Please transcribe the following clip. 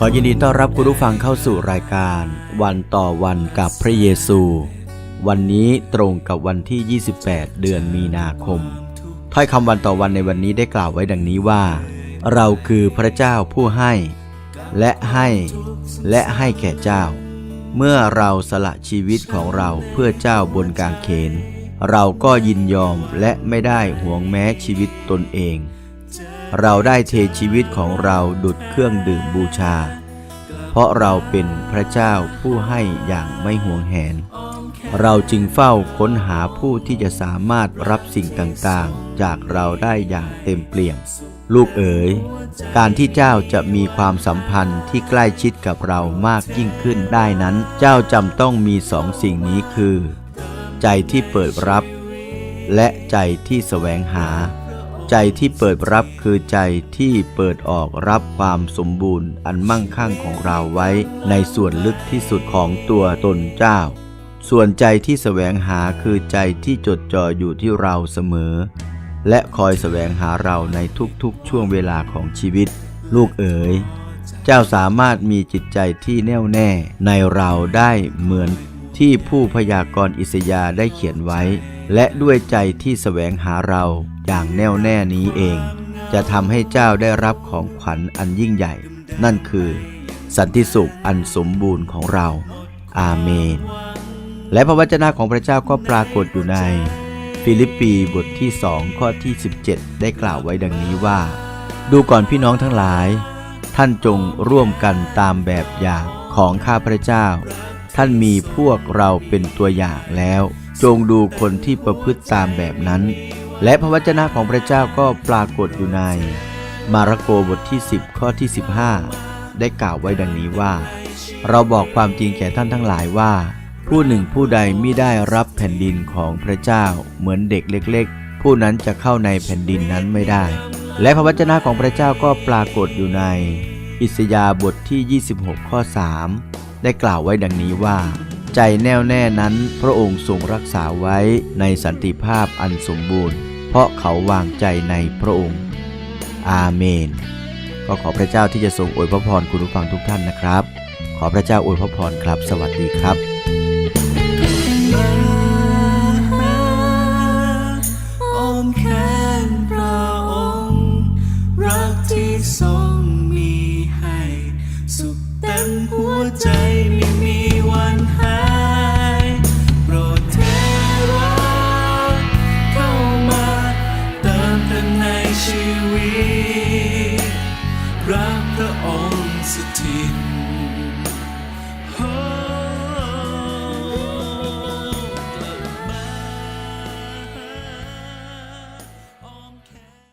ขอยินดีต้อนรับคุณผู้ฟังเข้าสู่รายการ วันต่อวันกับพระเยซู วันนี้ตรงกับวันที่ 28 เดือนมีนาคม ถ้อยคำวันต่อวันในวันนี้ได้กล่าวไว้ดังนี้ว่า เราคือพระเจ้าผู้ให้ และให้และให้แก่เจ้า เมื่อเราสละชีวิตของเราเพื่อเจ้าบนกางเขน เราก็ยินยอมและไม่ได้หวงแม้ชีวิตตนเอง เราได้เทชีวิตของเราดุดเครื่องดื่มบูชา เพราะเราเป็นพระเจ้าผู้ให้อย่างไม่ห่วงแหน เราจึงเฝ้าค้นหาผู้ที่จะสามารถรับสิ่งต่างๆ จากเราได้อย่างเต็มเปี่ยม ลูกเอ๋ย การที่เจ้าจะมีความสัมพันธ์ที่ใกล้ชิดกับเรามากยิ่งขึ้นได้นั้น เจ้าจำต้องมีสองสิ่งนี้คือ ใจที่เปิดรับ และใจที่แสวงหา ใจที่เปิดรับคือใจที่เปิดออกรับความสมบูรณ์อันมั่งคั่งของเราไว้ ในส่วนลึกที่สุดของตัวตนเจ้า ส่วนใจที่แสวงหาคือใจที่จดจ่ออยู่ที่เราเสมอ และคอยแสวงหาเราในทุกๆช่วงเวลาของชีวิต ลูกเอ๋ยเจ้าสามารถมีจิตใจที่แน่วแน่ในเราได้เหมือนที่ผู้พยากรณ์อิสยาได้เขียนไว้ และด้วยใจที่แสวงหาเราอย่างแน่วแน่นี้เอง จะทำให้เจ้าได้รับของขวัญอันยิ่งใหญ่ นั่นคือ สันติสุขอันสมบูรณ์ของเรา อาเมน และพระวจนะของพระเจ้าก็ปรากฏอยู่ใน ฟิลิปปีบทที่2ข้อที่ 17 ได้กล่าวไว้ดังนี้ว่า ดูก่อนพี่น้องทั้งหลาย ท่านจงร่วมกันตามแบบอย่างของข้าพระเจ้า ท่านมีพวกเราเป็นตัวอย่างแล้ว จงดูคนที่ประพฤติตามแบบนั้น และพระวจนะของพระเจ้าก็ปรากฏอยู่ใน มาระโกบทที่ 10 ข้อที่ 15 ได้กล่าวไว้ดังนี้ว่า เราบอกความจริงแก่ท่านทั้งหลายว่า ผู้หนึ่งผู้ใดไม่ได้รับแผ่นดินของพระเจ้าเหมือนเด็กเล็ก ๆ ผู้นั้นจะเข้าในแผ่นดินนั้นไม่ได้ และพระวจนะของพระเจ้าก็ปรากฏอยู่ใน อิสยาบทที่ 26 ข้อ 3 ได้กล่าวไว้ดังนี้ว่า ใจแน่วแน่นั้น พระองค์ทรงรักษาไว้ในสันติภาพอันสมบูรณ์ เพราะเขาวางใจในพระองค์ อาเมน ก็ขอพระเจ้าที่จะทรงอวยพระพรคุณผู้ฟังทุกท่านนะครับ ขอพระเจ้าอวยพระพรครับ สวัสดีครับที่ทรงมีให้ สุขเต็มหัวใจมี värde om se